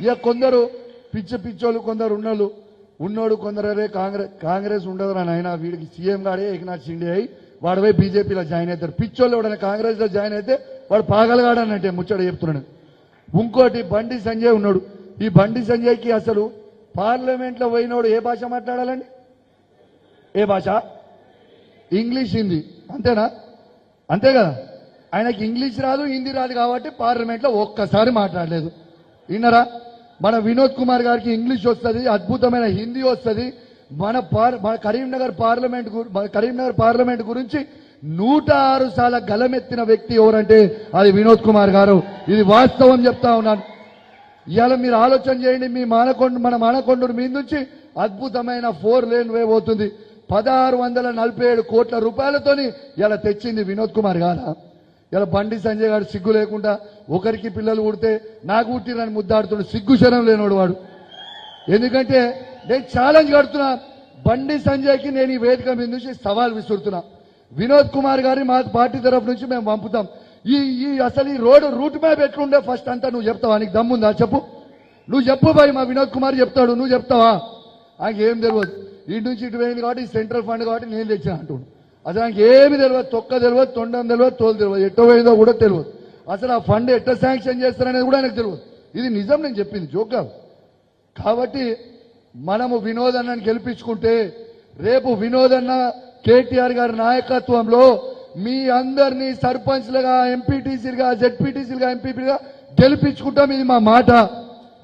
ఇక కొందరు పిచ్చి పిచ్చోళ్ళు కొందరు ఉన్నోళ్ళు ఉన్నోడు కొందరు కాంగ్రెస్ కాంగ్రెస్ ఉండదు రా నాయన వీడికి సీఎం గాడే ఏకనాథ్ షిండే అయి వాడు పోయి బీజేపీలో జాయిన్ అవుతారు. పిచ్చోళ్ళు ఎవడైనా కాంగ్రెస్లో జాయిన్ అయితే వాడు పాగలగాడనంటే ముచ్చట చెప్తున్నాడు. ఇంకోటి బండి సంజయ్ ఉన్నాడు. ఈ బండి సంజయ్కి అసలు పార్లమెంట్లో పోయినోడు ఏ భాష మాట్లాడాలండి? ఏ భాష? ఇంగ్లీష్ హిందీ. అంతేనా? అంతే కదా? ఆయనకి ఇంగ్లీష్ రాదు హిందీ రాదు కాబట్టి పార్లమెంట్లో ఒక్కసారి మాట్లాడలేదు. విన్నరా? మన వినోద్ కుమార్ గారికి ఇంగ్లీష్ వస్తుంది అద్భుతమైన హిందీ వస్తుంది. మన పార్ మన కరీంనగర్ పార్లమెంట్ గు- కరీంనగర్ పార్లమెంట్ గురించి నూట ఆరు సార్ల గలమెత్తిన వ్యక్తి ఎవరంటే అది వినోద్ కుమార్ గారు. ఇది వాస్తవం చెప్తా ఉన్నాను. ఇవాళ మీరు ఆలోచన చేయండి మీ మానకొండ మన మానకొండూరు మీ నుంచి అద్భుతమైన ఫోర్ లేన్ వే పోతుంది. పదహారు వందల నలభై ఏడు కోట్ల రూపాయలతోని ఇలా తెచ్చింది వినోద్ కుమార్ గారా? ఇలా బండి సంజయ్ గారు సిగ్గు లేకుండా ఒకరికి పిల్లలు పుడితే నాకు పుట్టిరని ముద్దాడుతుండు. సిగ్గు శరం లేనోడు వాడు. ఎందుకంటే నేను ఛాలెంజ్ కడుతున్నా. బండి సంజయ్కి నేను ఈ వేదిక మీద నుంచి సవాల్ విసురుతున్నా. వినోద్ కుమార్ గారిని మా పార్టీ తరఫు నుంచి మేము పంపుతాం. ఈ ఈ అసలు ఈ రోడ్డు రూట్ మ్యాప్ ఎట్లుండే? ఫస్ట్ అంతా నువ్వు చెప్తావా? నీకు దమ్ముందా? చెప్పు. నువ్వు చెప్పు బాయ్ మా వినోద్ కుమార్ చెప్తాడు. నువ్వు చెప్తావా? ఆయనకి ఏం తెలియదు ఇటు నుంచి ఇటు పోయింది కాబట్టి సెంట్రల్ ఫండ్ కాబట్టి నేను తెచ్చిన అంటున్నాను అసలు ఆయనకి ఏమి తెలియదు తొక్క తెలియదు తొండం తెలియదు తోలు తెలియదు ఎట్టో పోయిందో కూడా తెలియదు అసలు ఆ ఫండ్ ఎట్ట శాంక్షన్ చేస్తారనేది కూడా ఆయనకు తెలియదు ఇది నిజం నేను చెప్పింది జోక్ కాదు. కాబట్టి మనము వినోదన్నని గెలిపించుకుంటే రేపు వినోదన్న కేటీఆర్ గారి నాయకత్వంలో మీ అందరినీ సర్పంచ్లుగా ఎంపీటీసీలుగా జెడ్పీటీసీలుగా ఎంపీపీలుగా గెలిపించుకుంటాం. ఇది మా మాట.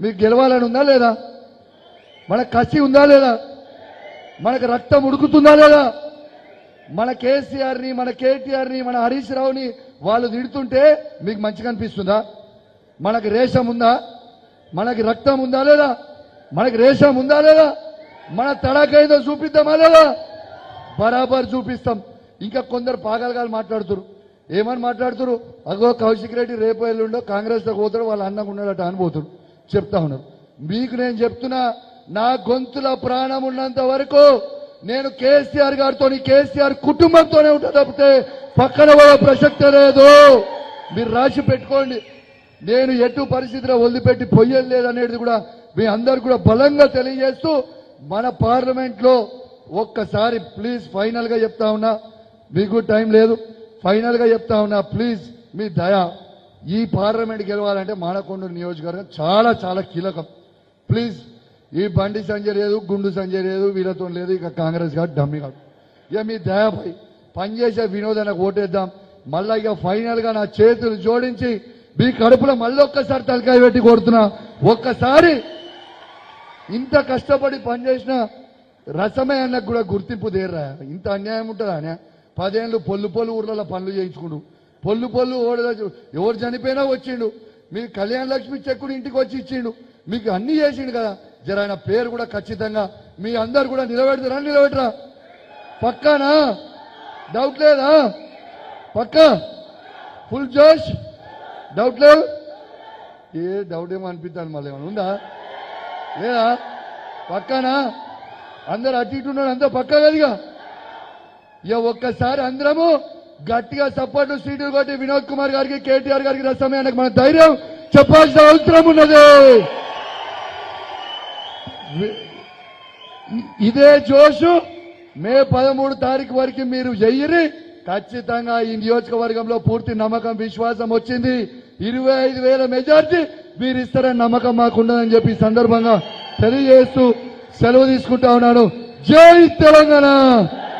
మీకు గెలవాలని ఉందా లేదా? మనకు కసి ఉందా లేదా? మనకు రక్తం ఉడుకుతుందా లేదా? మన కేసీఆర్ని మన కేటీఆర్ని మన హరీష్ రావుని వాళ్ళు తిడుతుంటే మీకు మంచిగా అనిపిస్తుందా? మనకి రేషం ఉందా? మనకి రక్తం ఉందా లేదా? మనకి రేషం ఉందా లేదా? మన తడాకైదో చూపిద్దామా లేదా? బరాబర్ చూపిస్తాం. ఇంకా కొందరు పాగలగాలు మాట్లాడుతురు. ఏమని మాట్లాడుతురు? అగో కౌశిక్ రెడ్డి రేపు ఎల్లుండో కాంగ్రెస్లో పోతాడు వాళ్ళ అన్నకు ఉన్నాడట అనిపోతుడు చెప్తా ఉన్నారు. మీకు నేను చెప్తున్నా నా గొంతుల ప్రాణం ఉన్నంత వరకు నేను కేసీఆర్ గారితో కేసీఆర్ కుటుంబంతోనే ఉంటా తప్పితే పక్కన పోయే ప్రసక్తే లేదు. మీరు రాసి పెట్టుకోండి. నేను ఎటు పరిస్థితిలో వదిలిపెట్టి పొయ్యలు లేదనేది కూడా మీ అందరు కూడా బలంగా తెలియజేస్తూ మన పార్లమెంట్లో ఒక్కసారి ప్లీజ్ ఫైనల్గా చెప్తా ఉన్నా మీకు టైం లేదు. ఫైనల్గా చెప్తా ఉన్నా ప్లీజ్ మీ దయ. ఈ పార్లమెంట్ గెలవాలంటే మానకొండూరు నియోజకవర్గం చాలా చాలా కీలకం. ప్లీజ్ ఈ బండి సంజయ్ లేదు గుండు సంజయ్ లేదు వీళ్ళతో లేదు ఇక కాంగ్రెస్ కాదు డమ్మి కాదు. ఇక మీ దయపై పనిచేసే వినోదానికి ఓటేద్దాం. మళ్ళా ఇక ఫైనల్గా నా చేతులు జోడించి మీ కడుపులో మళ్ళీ ఒక్కసారి తలకాయ పెట్టి కొడుతున్నా. ఒక్కసారి ఇంత కష్టపడి పనిచేసిన రసమే అన్నకు కూడా గుర్తింపు దేర్రా. ఇంత అన్యాయం ఉంటుందా అనే పదేళ్ళు పొల్లు పొల్లు ఊర్లలో పనులు చేయించుకుండు. పొల్లు పొల్లు ఓడల ఎవరు చనిపోయినా వచ్చిండు. మీ కళ్యాణ లక్ష్మి చెక్కుడు ఇంటికి వచ్చి ఇచ్చిండు. మీకు అన్ని చేసిండు కదా. జర ఆయన పేరు కూడా ఖచ్చితంగా మీ అందరు కూడా నిలబెడతారా? నిలబెట్టరా? పక్కానా? డౌట్ లేదా? పక్కా? ఫుల్ జోష్? డౌట్ లేదు ఏ డౌట్ ఏమో అనిపిస్తాను మళ్ళీ ఏమైనా ఉందా? లేదా? పక్కానా? అందరు అటు ఇటు ఉన్నాడు అంతా పక్క కదిగా? ఇక ఒక్కసారి అందరము గట్టిగా సపోర్ట్ సీట్లు కొట్టి వినోద్ కుమార్ గారికి కేటీఆర్ గారికి రసమయానికి మన ధైర్యం చెప్పాల్సిన అవసరం ఉన్నది. ఇదే జోషు మే పదమూడు తారీఖు వరకు మీరు చెయ్యరి ఖచ్చితంగా ఈ నియోజకవర్గంలో పూర్తి నమ్మకం విశ్వాసం వచ్చింది. ఇరవై ఐదు వేల మెజార్టీ మీరు ఇస్తారని నమ్మకం మాకుండదని చెప్పి సందర్భంగా తెలియజేస్తూ సెలవు తీసుకుంటా ఉన్నాను. జై తెలంగాణ!